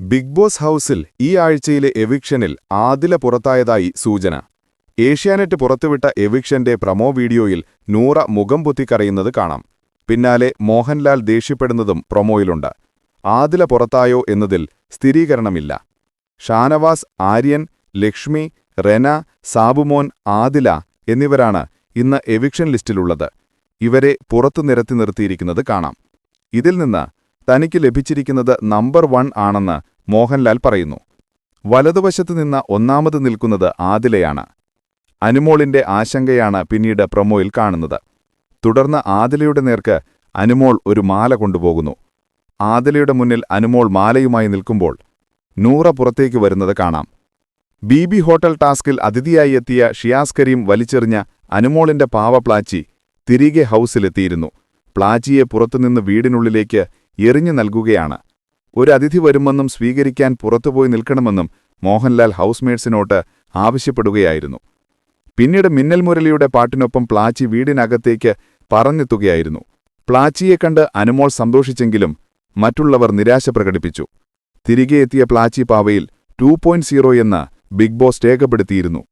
Big boss ഹൌസിൽ ഈ ആഴ്ചയിലെ എവിക്ഷനിൽ ആദില പുറത്തായതായി സൂചന. ഏഷ്യാനെറ്റ് പുറത്തുവിട്ട എവിക്ഷന്റെ പ്രമോ വീഡിയോയിൽ നൂറ മുഖം പൊത്തിക്കറിയുന്നത് കാണാം. പിന്നാലെ മോഹൻലാൽ ദേഷ്യപ്പെടുന്നതും പ്രൊമോയിലുണ്ട്. ആദില പുറത്തായോ എന്നതിൽ സ്ഥിരീകരണമില്ല. ഷാനവാസ് ആര്യൻ ലക്ഷ്മി റെന സാബുമോൻ ആദില എന്നിവരാണ് ഇന്ന് എവിക്ഷൻ ലിസ്റ്റിലുള്ളത്. ഇവരെ പുറത്തു നിരത്തി നിർത്തിയിരിക്കുന്നത് കാണാം. ഇതിൽ നിന്ന് തനിക്ക് ലഭിച്ചിരിക്കുന്നത് നമ്പർ വൺ ആണെന്ന് മോഹൻലാൽ പറയുന്നു. വലതുവശത്തു നിന്ന് ഒന്നാമത് നിൽക്കുന്നത് ആദിലയാണ്. അനുമോളിന്റെ ആശങ്കയാണ് പിന്നീട് പ്രൊമോയിൽ കാണുന്നത്. തുടർന്ന് ആദിലയുടെ നേർക്ക് അനുമോൾ ഒരു മാല കൊണ്ടുപോകുന്നു. ആദിലയുടെ മുന്നിൽ അനുമോൾ മാലയുമായി നിൽക്കുമ്പോൾ നൂറ പുറത്തേക്ക് വരുന്നത് കാണാം. ബി ഹോട്ടൽ ടാസ്കിൽ അതിഥിയായി എത്തിയ ഷിയാസ് കരീം വലിച്ചെറിഞ്ഞ അനുമോളിന്റെ പാവ പ്ലാച്ചി തിരികെ ഹൗസിലെത്തിയിരുന്നു. പ്ലാച്ചിയെ പുറത്തുനിന്ന് വീടിനുള്ളിലേക്ക് എറിഞ്ഞു നൽകുകയാണ്. ഒരു അതിഥി വരുമെന്നും സ്വീകരിക്കാൻ പുറത്തുപോയി നിൽക്കണമെന്നും മോഹൻലാൽ ഹൗസ്മേറ്റ്സിനോട്ട് ആവശ്യപ്പെടുകയായിരുന്നു. പിന്നീട് മിന്നൽ മുരളിയുടെ പാട്ടിനൊപ്പം പ്ലാച്ചി വീടിനകത്തേക്ക് പറഞ്ഞെത്തുകയായിരുന്നു പ്ലാച്ചിയെ കണ്ട് അനുമോൾ സന്തോഷിച്ചെങ്കിലും മറ്റുള്ളവർ നിരാശ പ്രകടിപ്പിച്ചു. തിരികെ എത്തിയ പ്ലാച്ചി പാവയിൽ ടു എന്ന ബിഗ് ബോസ് രേഖപ്പെടുത്തിയിരുന്നു.